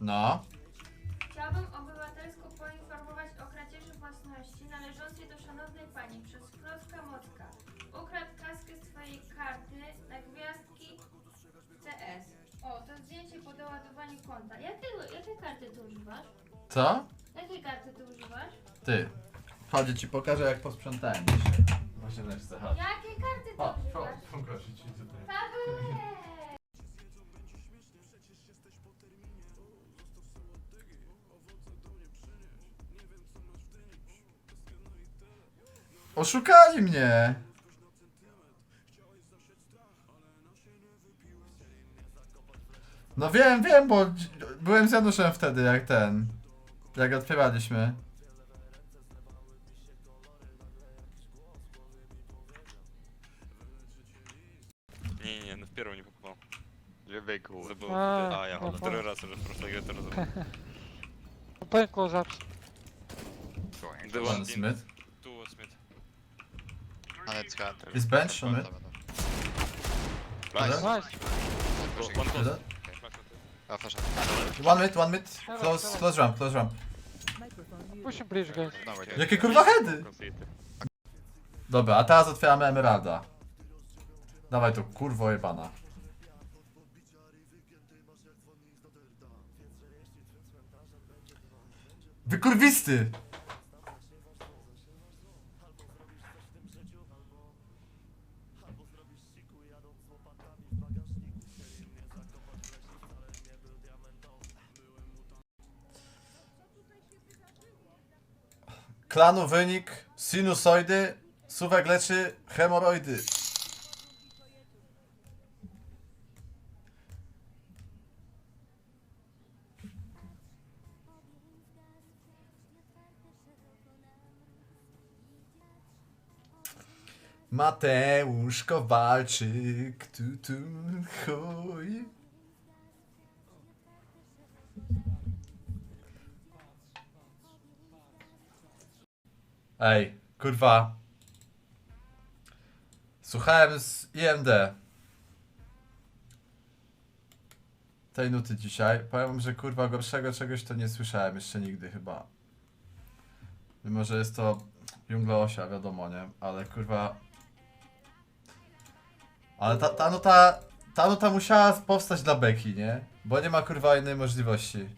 No. Chciałabym obywatelsko poinformować o kradzieży własności należącej do szanownej pani przez Klocka Mocka. Ukradł kaskę z twojej karty na gwiazdki CS. O, to zdjęcie po doładowaniu konta. Jakiego, jakiej karty ty używasz? Co? Jakiej karty ty używasz? Ty. Chodź, ci pokażę jak posprzątałem dzisiaj. Właśnie leczce, chodź. Jakiej karty ty O, używasz? pokażę ci tutaj. Paweł! Oszukali mnie! No wiem, wiem, bo dzi- byłem z Januszem wtedy, jak ten. Jak otwieraliśmy. Не-не-не, на в первого не попал. Любейку. Забыл. А, А, я попал. второй раз уже в прошлой игре тоже забыл. Playing close ups. Да One one Smith. Two Smith. Is bench on it? Nice. Nice. One close. One mid, one mid. Close, close ramp, close ramp. Pushing bridge, guys. No, we're. Jakie kurwa heady! Dobra, a teraz otwieramy Emeralda. Dawaj tu, kurwo jebana. Wykurwisty! Klanu wynik, sinusoidy, suwek leczy hemoroidy. Mateusz Kowalczyk, tu tu chuj. Ej, kurwa. Słuchałem z IMD. Tej nuty dzisiaj. Powiem że kurwa gorszego czegoś to nie słyszałem jeszcze nigdy chyba. Mimo, że jest to Jungla Osia, wiadomo, nie? Ale kurwa... Ale ta, ta nuta... Ta nuta musiała powstać dla Beki, nie? Bo nie ma kurwa innej możliwości.